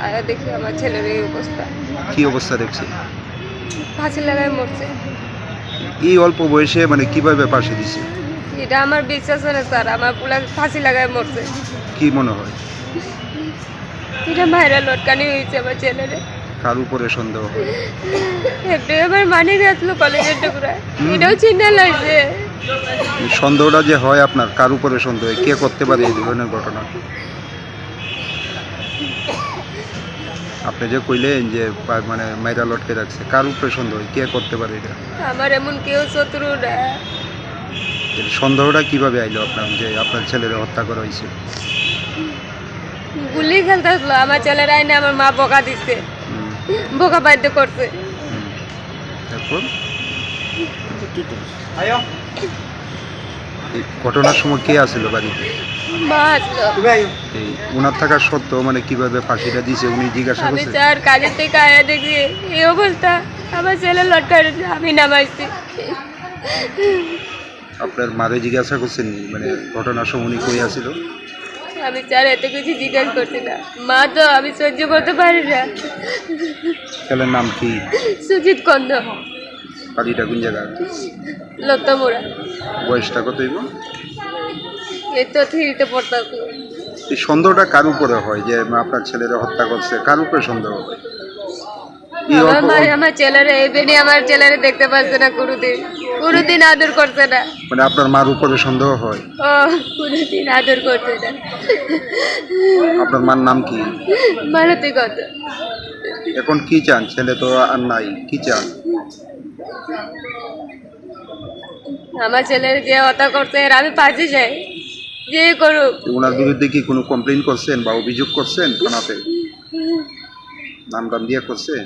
সকালবেলা দেখি আমার ছেলের এই অবস্থা। কি অবস্থা দেখছে? ফাঁসি লাগায় মরছে। এই অল্প বয়সে মানে কীভাবে পাশে দিছে? এটা আমার বিশ্বাস হয় না স্যার আমার পুলা ফাঁসি লাগায় মরছে। কি মনে হয়? এটা মায়েরা লটকানি হয়েছে আমার ছেলের। কার উপরে সন্দেহ একটু এবার মানি গেছিল কলেজের টুকরা এটাও চিন্তা লাগছে সন্দেহটা যে হয় আপনার কার উপরে সন্দেহ কে করতে পারে এই ধরনের ঘটনা? আপনি যে কইলেন যে মানে মাইরা লটকে রাখছে কার উপরে সন্দেহ? কে করতে পারে এটা? আমার এমন কেউ শত্রু না। সন্দেহটা কীভাবে আইলো আপনার যে আপনার ছেলের হত্যা করা হয়েছে গুলি খেলতে আসলো আমার ছেলের আইনে আমার মা বকা দিচ্ছে বোকা বাধ্য করছে। তারপর ঘটনার সময় কে আসছিল বাড়িতে? উনার থাকার সত্ত্বেও মানে কীভাবে ফাঁসিটা দিছে উনি জিজ্ঞাসা আমি করছে স্যার কাজের থেকে আয়া দেখি এই অবস্থা। আমার ছেলে লটকায় আমি নামাইছি। আপনার মারে জিজ্ঞাসা করছেন মানে ঘটনার সময় উনি কই আসছিল আমি স্যার এত কিছু জিজ্ঞেস করছি না। মা তো আমি সহ্য করতে পারি না। ছেলের নাম কি? সুজিত কন্দ। বাড়িটা কোন জায়গা লত্তমোড়া। বয়সটা কত হইব? এই তো থ্রিতে পড়তাম এই সন্দেহটা কার উপরে হয় যে আপনার ছেলেরা হত্যা করছে? কার উপরে সন্দেহ হয়? আমার আমার ছেলেরা আমার ছেলেরা দেখতে পাচ্ছে না কোনোদিন। কোনোদিন আদর করছে না। মানে আপনার মার উপরে সন্দেহ হয়? ও কোনোদিন আদর করছে না। আপনার মার নাম কি? কত এখন কি চান? ছেলে তো আর নাই কি চান? আমার ছেলের যে হত্যা করছে এর আমি পাশে যাই যে করুক ওনার বিরুদ্ধে কি কোনো কমপ্লেন করছেন বা অভিযোগ করছেন থানাতে? নাম টাম দিয়ে করছেন?